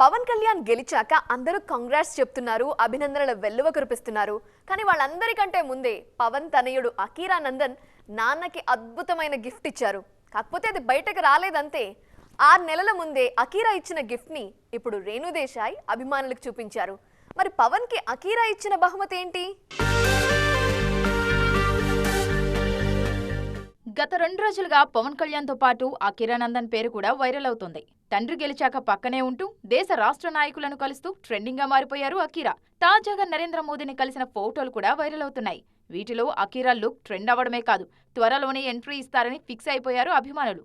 పవన్ కళ్యాణ్ గెలిచాక అందరూ కంగ్రాట్స్ చెప్తున్నారు అభినందనల వెల్లువ కురిపిస్తున్నారు. కానీ వాళ్ళందరికంటే ముందే పవన్ తనయుడు అకీరా నందన్ నాన్నకి అద్భుతమైన గిఫ్ట్ ఇచ్చారు. కాకపోతే అది బయటకు రాలేదంతే. ఆరు నెలల ముందే అకీరా ఇచ్చిన గిఫ్ట్ని ఇప్పుడు రేణుదేశాయ్ అభిమానులకు చూపించారు. మరి పవన్కి అకీరా ఇచ్చిన బహుమతి ఏంటి? గత రెండు రోజులుగా పవన్ కళ్యాణ్తో పాటు ఆ పేరు కూడా వైరల్ అవుతోంది. తండ్రి గెలిచాక పక్కనే ఉంటూ దేశ రాష్ట్ర నాయకులను కలుస్తూ ట్రెండింగ్గా మారిపోయారు అకీరా తాజాగా నరేంద్ర మోదీని కలిసిన ఫోటోలు కూడా వైరల్ అవుతున్నాయి. వీటిలో అకీరా లుక్ ట్రెండ్ అవ్వడమే కాదు త్వరలోనే ఎంట్రీ ఇస్తారని ఫిక్స్ అయిపోయారు అభిమానులు.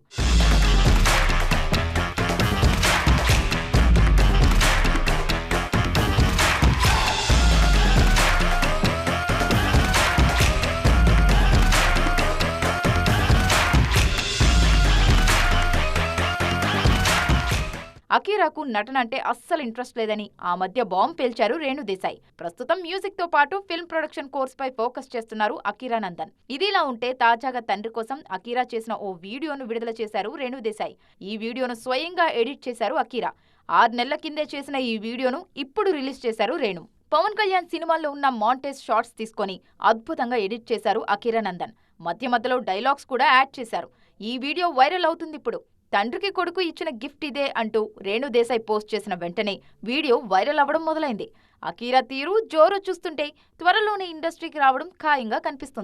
అకీరాకు నటన అంటే అస్సలు ఇంట్రెస్ట్ లేదని ఆ మధ్య బాంబ్ పేల్చారు రేణుదేశాయ్ ప్రస్తుతం మ్యూజిక్తో పాటు ఫిల్మ్ ప్రొడక్షన్ కోర్స్ పై ఫోకస్ చేస్తున్నారు అకీరా నందన్. ఇదిలా ఉంటే తాజాగా తండ్రి కోసం అకీరా చేసిన ఓ వీడియోను విడుదల చేశారు రేణుదేశాయ్ ఈ వీడియోను స్వయంగా ఎడిట్ చేశారు అకీరా ఆరు నెలల కిందే చేసిన ఈ వీడియోను ఇప్పుడు రిలీజ్ చేశారు రేణు. పవన్ కళ్యాణ్ సినిమాల్లో ఉన్న మాంటేజ్ షార్ట్స్ తీసుకొని అద్భుతంగా ఎడిట్ చేశారు అకీరా నందన్. మధ్య మధ్యలో డైలాగ్స్ కూడా యాడ్ చేశారు. ఈ వీడియో వైరల్ అవుతుంది ఇప్పుడు. తండ్రికి కొడుకు ఇచ్చిన గిఫ్ట్ ఇదే అంటూ రేణుదేశాయ్ పోస్ట్ చేసిన వెంటనే వీడియో వైరల్ అవ్వడం మొదలైంది. అకీరా తీరు జోరు చూస్తుంటే త్వరలోనే ఇండస్ట్రీకి రావడం ఖాయంగా కనిపిస్తుంది.